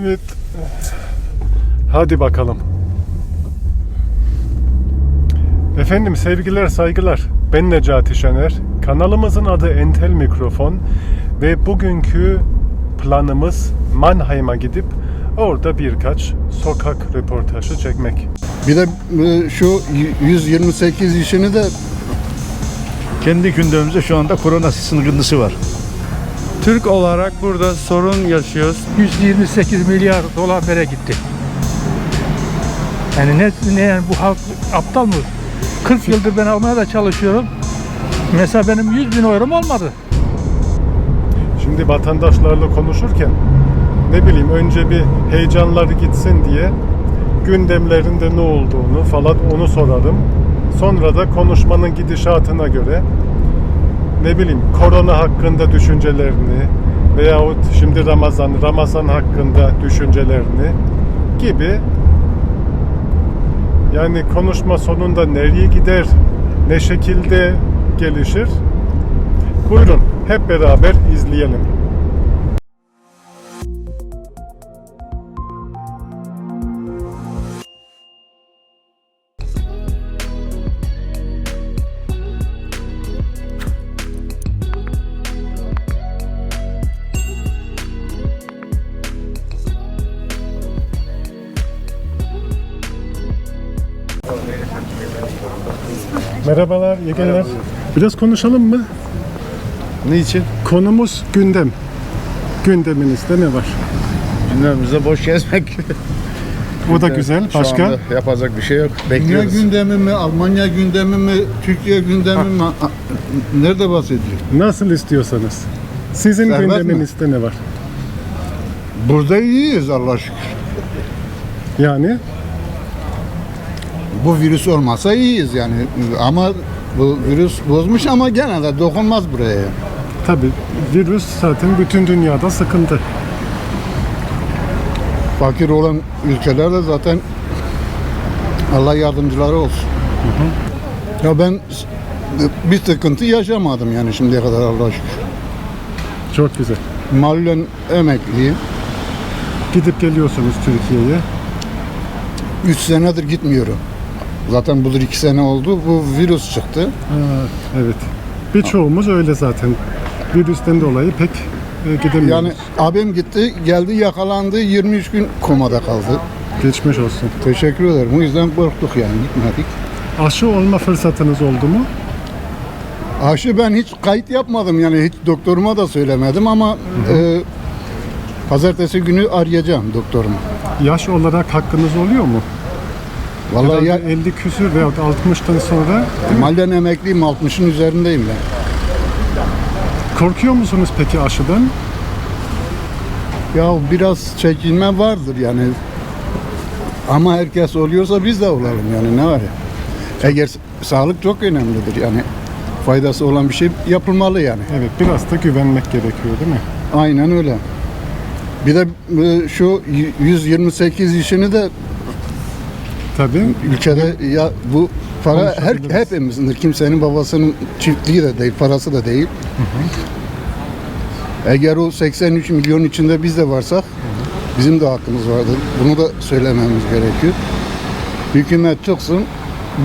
Evet. Hadi bakalım. Efendim sevgiler saygılar. Ben Necati Şener. Kanalımızın adı Entel Mikrofon ve bugünkü planımız Mannheim'a gidip orada birkaç sokak röportajı çekmek. Bir de e, şu 128 işini de Kendi gündemimizde şu anda korona sıkıntısı var. Türk olarak burada sorun yaşıyoruz. 128 milyar dolar nereye gitti? Yani ne, ne yani bu halk aptal mı? 40 yıldır ben almaya da çalışıyorum. Mesela benim 100 bin eurom olmadı. Şimdi vatandaşlarla konuşurken ne bileyim önce bir heyecanları gitsin diye gündemlerinde ne olduğunu falan onu sorarım. Sonra da konuşmanın gidişatına göre ne bileyim korona hakkında düşüncelerini veyahut şimdi Ramazan, Ramazan hakkında düşüncelerini gibi yani konuşma sonunda nereye gider, ne şekilde gelişir Buyurun hep beraber izleyelim. Merhabalar, iyi günler. Biraz konuşalım mı? Niçin? Konumuz gündem. Gündeminizde ne var? Gündemimizde boş gezmek. O da güzel. Şu Başka? anda yapacak bir şey yok. dünya Bekliyoruz. gündemi mi, Almanya gündemi mi, Türkiye gündemi mi? A- Nerede bahsediyor? Nasıl istiyorsanız. Sizin Serbest mi? gündeminizde ne var? Burada iyiyiz Allah şükür. Yani Bu virüs olmasa iyiyiz yani. Ama bu virüs bozmuş ama gene de dokunmaz buraya. tabi virüs zaten bütün dünyada sıkıntı. Fakir olan ülkelerde zaten Allah yardımcıları olsun. Ya ben bir sıkıntı yaşamadım yani şimdiye kadar Allah şükür. Çok güzel. Mahallen emekliyim. Gidip geliyorsunuz Türkiye'ye. 3 senedir gitmiyorum. Zaten budur 2 sene oldu. Bu virüs çıktı. Ha, evet. Birçoğumuz öyle zaten. Virüsten dolayı pek e, gidemiyoruz. Yani abim gitti, geldi yakalandı. 23 gün komada kaldı. Geçmiş olsun. Teşekkür ederim. O yüzden korktuk yani gitmedik. Aşı olma fırsatınız oldu mu? Aşı ben hiç kayıt yapmadım yani hiç doktoruma da söylemedim ama e, pazartesi günü arayacağım doktorumu. Yaş olarak hakkınız oluyor mu? Vallahi ya, Herhalde 50 küsür veyahut 60'tan sonra mahallen emekliyim 60'ın üzerindeyim ben. korkuyor musunuz peki aşıdan? Ya biraz çekinme vardır yani. Ama herkes oluyorsa biz de olalım yani ne var ya. Eğer sağlık çok önemlidir yani. Faydası olan bir şey yapılmalı yani. Evet biraz da güvenmek gerekiyor değil mi? Aynen öyle. Bir de e, şu 128 işini de Tabii. ülkede ya bu para her hepimizindir. Kimsenin babasının çiftliği de değil, parası da değil. Eğer o 83 milyon içinde biz de varsak bizim de hakkımız vardır. Bunu da söylememiz gerekiyor. Hükümet çıksın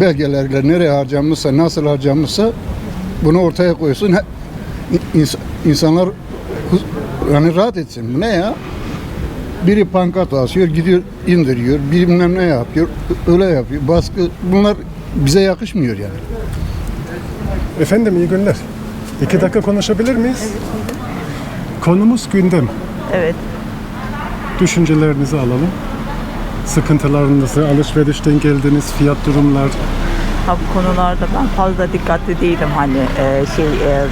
belgelerle nereye harcanmışsa, nasıl harcanmışsa bunu ortaya koysun. İnsanlar yani rahat etsin. Bu ne ya? Biri pankart asıyor, gidiyor indiriyor, bilmem ne yapıyor, öyle yapıyor. Baskı, bunlar bize yakışmıyor yani. Efendim iyi günler. İki dakika konuşabilir miyiz? Konumuz gündem. Evet. Düşüncelerinizi alalım. Sıkıntılarınızı, alışverişten geldiğiniz fiyat durumlar. Ha, bu konularda ben fazla dikkatli değilim hani e, şey e,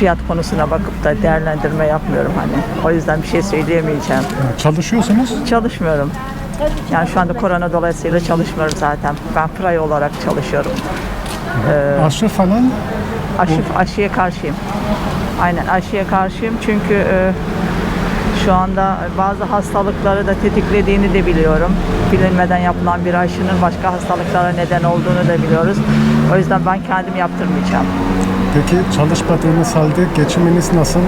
fiyat konusuna bakıp da değerlendirme yapmıyorum hani. O yüzden bir şey söyleyemeyeceğim. Çalışıyorsunuz. Çalışmıyorum. Yani şu anda korona dolayısıyla çalışmıyorum zaten. Ben fray olarak çalışıyorum. Aşı falan Aşı, aşıya karşıyım. Aynen aşıya karşıyım çünkü e, şu anda bazı hastalıkları da tetiklediğini de biliyorum. Bilinmeden yapılan bir aşının başka hastalıklara neden olduğunu da biliyoruz. O yüzden ben kendim yaptırmayacağım. Peki çalışmadığınız halde geçiminiz nasıl? Ha,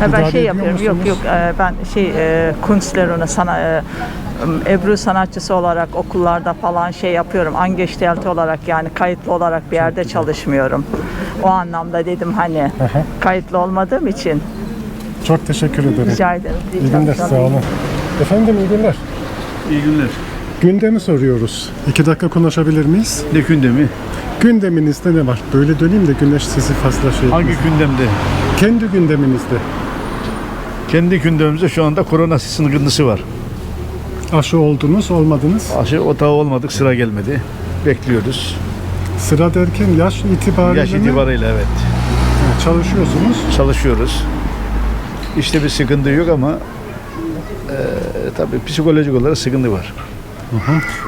ben İdare şey ediyor yapıyorum. Yok musunuz? yok e, ben şey e, Kunstlerone sana e, Ebru sanatçısı olarak okullarda falan şey yapıyorum. Angestellte olarak yani kayıtlı olarak bir yerde çalışmıyorum. O anlamda dedim hani Aha. kayıtlı olmadığım için Çok teşekkür ederim. rica ederim. İyi günler, sağ olun. Efendim iyi günler. İyi günler. Gündemi soruyoruz. İki dakika konuşabilir miyiz? Ne gündemi? Gündeminizde ne var? Böyle döneyim de güneş sizi fazla şey Hangi etmesin. gündemde? Kendi gündeminizde. Kendi gündemimizde şu anda korona sıkıntısı var. Aşı oldunuz, olmadınız. Aşı otağı olmadık sıra gelmedi. Bekliyoruz. Sıra derken yaş itibariyle Yaş mi? itibariyle evet. çalışıyorsunuz. Çalışıyoruz. İşte bir sıkıntı yok ama eee tabii psikolojik olarak sıkıntı var.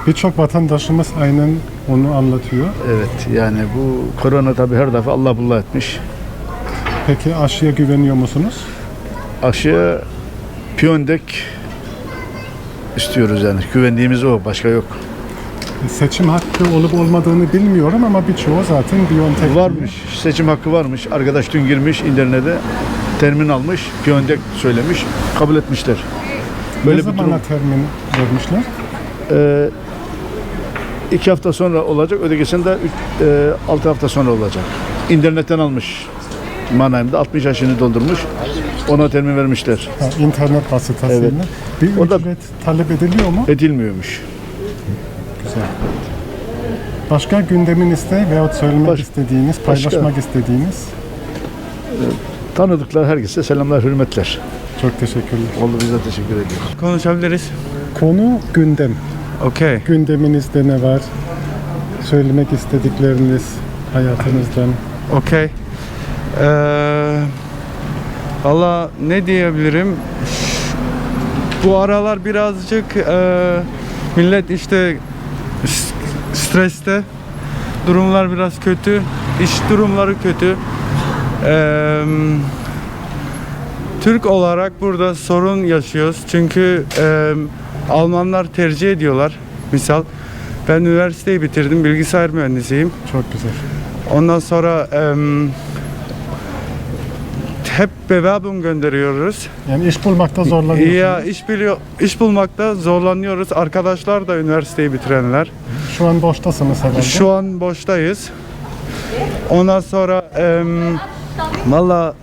Birçok vatandaşımız aynen onu anlatıyor. Evet yani bu korona tabii her defa Allah bullah etmiş. Peki aşıya güveniyor musunuz? Aşı Piyondek istiyoruz yani. Güvendiğimiz o. Başka yok. Seçim hakkı olup olmadığını bilmiyorum ama birçoğu zaten Biontech. Varmış. Seçim hakkı varmış. Arkadaş dün girmiş internete termin almış. Piyondek söylemiş. Kabul etmişler. Böyle Böyle ne bir zamana durum. termin vermişler? Ee, iki hafta sonra olacak. Ötekisinde üç, e, altı hafta sonra olacak. İnternetten almış. Manayim'de 60 yaşını doldurmuş. Ona termin vermişler. Ha, internet vasıtasıyla. Evet. Bir O da- ücret talep ediliyor mu? Edilmiyormuş. Güzel. Başka gündeminizde veyahut söylemek Baş- istediğiniz, paylaşmak istediğiniz Tanıdıklar herkese selamlar, hürmetler. çok teşekkürler. Oldu biz de teşekkür ediyoruz. Konuşabiliriz. Konu gündem. Okey. Gündeminizde ne var? Söylemek istedikleriniz hayatınızdan. Okey. Ee, Valla ne diyebilirim? Bu aralar birazcık e, millet işte streste. Durumlar biraz kötü. İş durumları kötü. Ee, Türk olarak burada sorun yaşıyoruz. Çünkü e, Almanlar tercih ediyorlar. Misal ben üniversiteyi bitirdim. Bilgisayar mühendisiyim. Çok güzel. Ondan sonra em, hep Bewerbung gönderiyoruz. Yani iş bulmakta zorlanıyorsunuz. Ya iş biliyor, iş bulmakta zorlanıyoruz. Arkadaşlar da üniversiteyi bitirenler. Şu an boştasınız herhalde. Şu an boştayız. Ondan sonra em, valla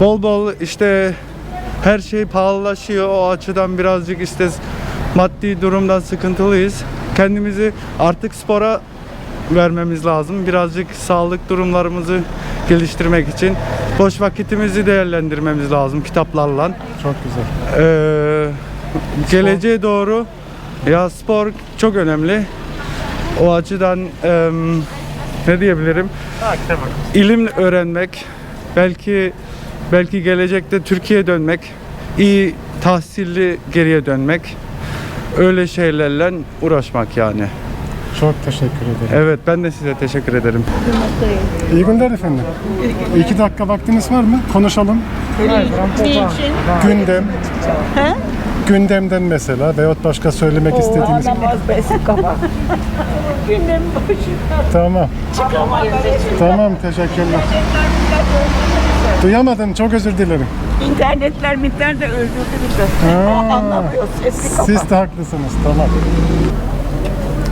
bol bol işte her şey pahalılaşıyor. O açıdan birazcık işte maddi durumdan sıkıntılıyız. Kendimizi artık spora vermemiz lazım. Birazcık sağlık durumlarımızı geliştirmek için boş vakitimizi değerlendirmemiz lazım kitaplarla. Çok güzel. Ee, geleceğe doğru ya spor çok önemli. O açıdan em, ne diyebilirim? İlim öğrenmek, belki belki gelecekte Türkiye'ye dönmek, iyi tahsilli geriye dönmek, öyle şeylerle uğraşmak yani. Çok teşekkür ederim. Evet ben de size teşekkür ederim. İyi günler efendim. İki dakika vaktiniz var mı? Konuşalım. Gündem. Gündemden mesela veyahut başka söylemek istediğiniz. Tamam. Tamam teşekkürler. Duyamadım çok özür dilerim. İnternetler mitler de öldürdü bizi. Ha, Anlamıyoruz. Sesli kapat. siz de haklısınız tamam.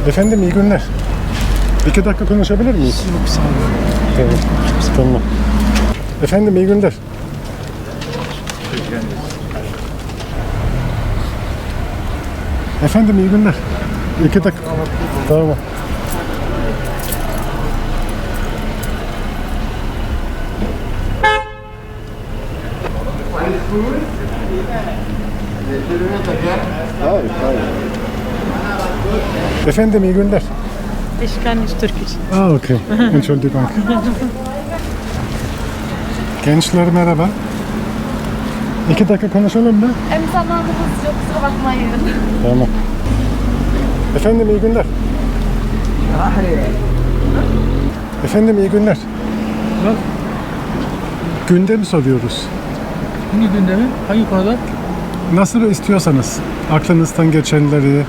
Efendim iyi günler. İki dakika konuşabilir miyiz? Yok sağ olun. Tamam. tamam. Efendim iyi günler. Efendim iyi günler. İki dakika. Tamam. Efendim iyi günler. Ich kann nicht Türkisch. Ah okay. Entschuldigung. Gençler merhaba. İki dakika konuşalım mı? Hem zamanımız yok kusura bakmayın. Tamam. Efendim iyi günler. Efendim iyi günler. Gündem soruyoruz. Hangi gündemi? Hangi konuda? Nasıl istiyorsanız aklınızdan geçenleri,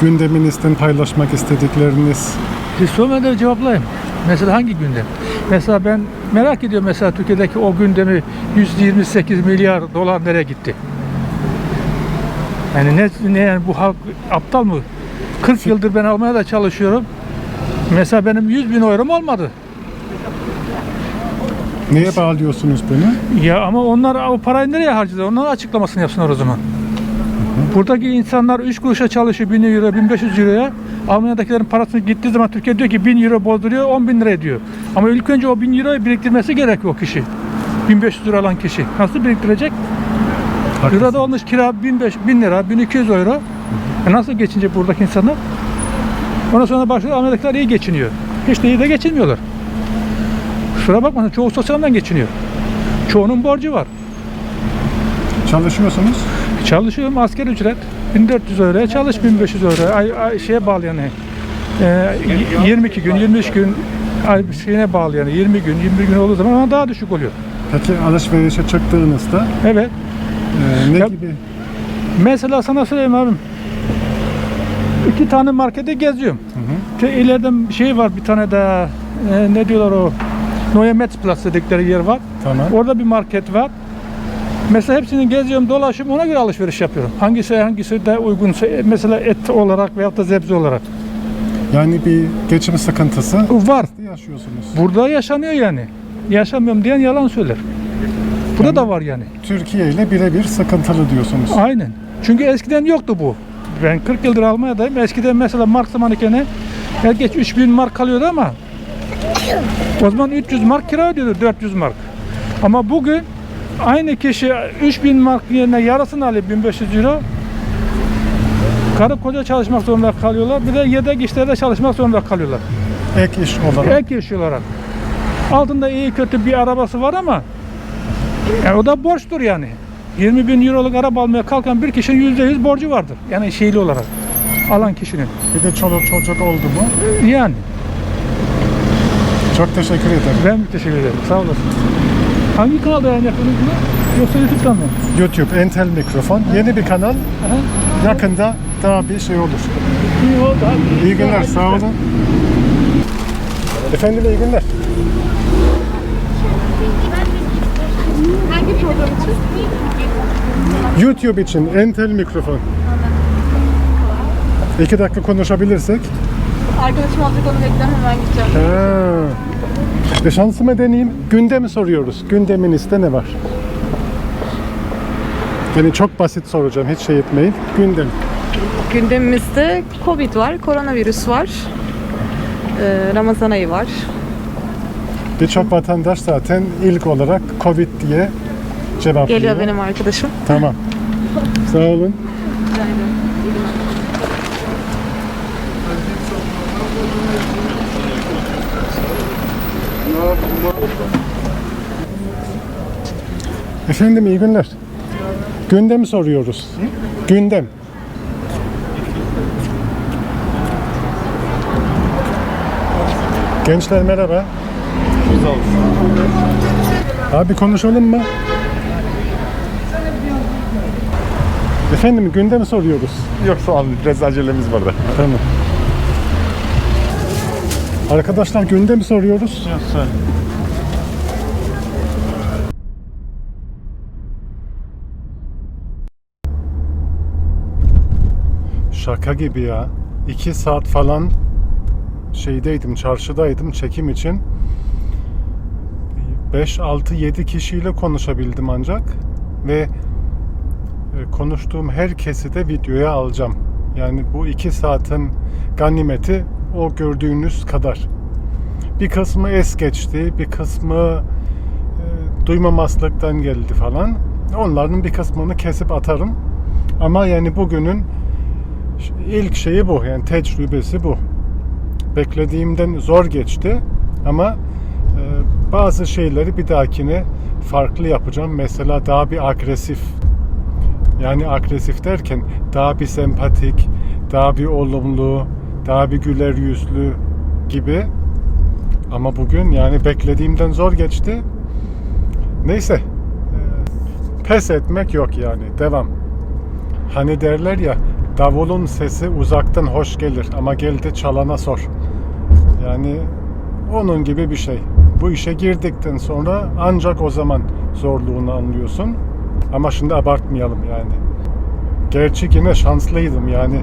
gündeminizden paylaşmak istedikleriniz. Siz sormadan cevaplayayım. Mesela hangi gündem? Mesela ben merak ediyorum mesela Türkiye'deki o gündemi 128 milyar dolar nereye gitti? Yani ne, ne yani bu halk aptal mı? 40 yıldır ben almaya da çalışıyorum. Mesela benim 100 bin eurom olmadı. Neye bağlıyorsunuz bunu? Ya ama onlar o parayı nereye harcadı? Onların açıklamasını yapsınlar o zaman. Buradaki insanlar 3 kuruşa çalışıyor 1000 euro, 1500 euroya. Almanya'dakilerin parasını gittiği zaman Türkiye diyor ki 1000 euro bozduruyor 10 bin lira ediyor. Ama ilk önce o 1000 euroyu biriktirmesi gerekiyor o kişi. 1500 lira alan kişi. Nasıl biriktirecek? Burada olmuş kira 1500 1000 lira, 1200 euro. E nasıl geçince buradaki insanlar? Ondan sonra başlıyor Amerikalılar iyi geçiniyor. Hiç de iyi de geçinmiyorlar. Kusura bakmasın çoğu sosyalden geçiniyor. Çoğunun borcu var. Çalışıyorsunuz. Çalışıyorum asker ücret. 1400 euroya çalış 1500 euro. Ay, ay şeye bağlı yani. Ee, y- 22 gün, 23 gün ay şeyine bağlı yani. 20 gün, 21 gün olduğu zaman ama daha düşük oluyor. Peki alışverişe çıktığınızda Evet. e, ne Ya- gibi? Mesela sana söyleyeyim abim. İki tane markete geziyorum. Hı İleride şey var bir tane daha e, ne diyorlar o Neue Metzplatz dedikleri yer var. Tamam. Orada bir market var. Mesela hepsini geziyorum, dolaşıyorum, ona göre alışveriş yapıyorum. Hangisi hangisi de uygunsa, e, mesela et olarak veyahut da sebze olarak. Yani bir geçim sıkıntısı Var. yaşıyorsunuz. Burada yaşanıyor yani. Yaşamıyorum diyen yalan söyler. Burada da var yani. Türkiye ile birebir sıkıntılı diyorsunuz. Aynen. Çünkü eskiden yoktu bu. Ben 40 yıldır Almanya'dayım. Eskiden mesela mark zamanı herkes 3000 mark kalıyordu ama o zaman 300 mark kira ödüyordu 400 mark. Ama bugün aynı kişi 3000 mark yerine yarısını alıyor 1500 euro. Karı koca çalışmak zorunda kalıyorlar. Bir de yedek işlerde çalışmak zorunda kalıyorlar. Ek iş olarak. Ek iş olarak. Altında iyi kötü bir arabası var ama yani o da borçtur yani. 20 bin euroluk araba almaya kalkan bir kişinin yüzde yüz borcu vardır. Yani şeyli olarak. Alan kişinin. Bir de çoluk çocuk oldu mu? Yani. Çok teşekkür ederim. Ben teşekkür ederim. Sağ olasın. Hangi kanalda yayın yapıyorsunuz bunu? Yoksa YouTube'dan mı? YouTube Entel Mikrofon. Yeni bir kanal. Aha. Yakında daha bir şey olur. İyi oldu abi. İyi günler. Sağ olun. Efendim iyi günler. Hangi program için? YouTube için Entel Mikrofon. İki dakika konuşabilirsek. Arkadaşım alacak onu bekler hemen gideceğim. Ha. Ve şansıma deneyeyim. Gündemi soruyoruz. Gündeminizde ne var? Yani çok basit soracağım. Hiç şey etmeyin. Gündem. Gündemimizde Covid var, koronavirüs var, ee, Ramazan ayı var. Birçok vatandaş zaten ilk olarak Covid diye cevaplıyor. Geliyor benim arkadaşım. Tamam. Sağ olun. Efendim iyi günler. Gündem soruyoruz. Gündem. Gençler merhaba. Abi konuşalım mı? Efendim gündemi soruyoruz. Yok sağ olun biraz acelemiz var da. Tamam. Arkadaşlar gündemi soruyoruz. Şaka gibi ya. 2 saat falan şeydeydim, çarşıdaydım çekim için. 5 6 7 kişiyle konuşabildim ancak ve e, konuştuğum herkesi de videoya alacağım. Yani bu 2 saatin ganimeti o gördüğünüz kadar. Bir kısmı es geçti, bir kısmı e, duymamazlıktan geldi falan. Onların bir kısmını kesip atarım. Ama yani bugünün ilk şeyi bu. Yani tecrübesi bu. Beklediğimden zor geçti ama e, bazı şeyleri bir dahakine farklı yapacağım. Mesela daha bir agresif yani agresif derken daha bir sempatik, daha bir olumlu, daha bir güler yüzlü gibi. Ama bugün yani beklediğimden zor geçti. Neyse. e, Pes etmek yok yani. Devam. Hani derler ya davulun sesi uzaktan hoş gelir ama gel de çalana sor. Yani onun gibi bir şey. Bu işe girdikten sonra ancak o zaman zorluğunu anlıyorsun. Ama şimdi abartmayalım yani. Gerçi yine şanslıydım yani.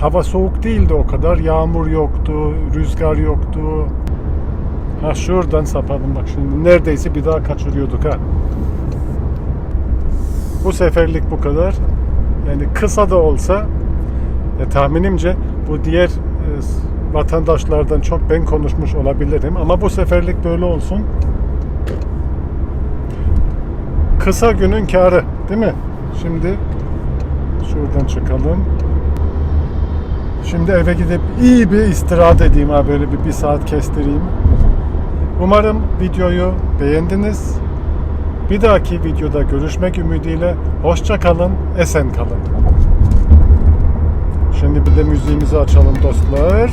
Hava soğuk değildi o kadar. Yağmur yoktu, rüzgar yoktu. Ha şuradan sapalım bak şimdi. Neredeyse bir daha kaçırıyorduk ha. Bu seferlik bu kadar. Yani kısa da olsa e, tahminimce bu diğer e, vatandaşlardan çok ben konuşmuş olabilirim ama bu seferlik böyle olsun. Kısa günün karı değil mi? Şimdi şuradan çıkalım. Şimdi eve gidip iyi bir istirahat edeyim ha böyle bir, bir saat kestireyim. Umarım videoyu beğendiniz. Bir dahaki videoda görüşmek ümidiyle hoşça kalın, esen kalın. Şimdi bir de müziğimizi açalım dostlar.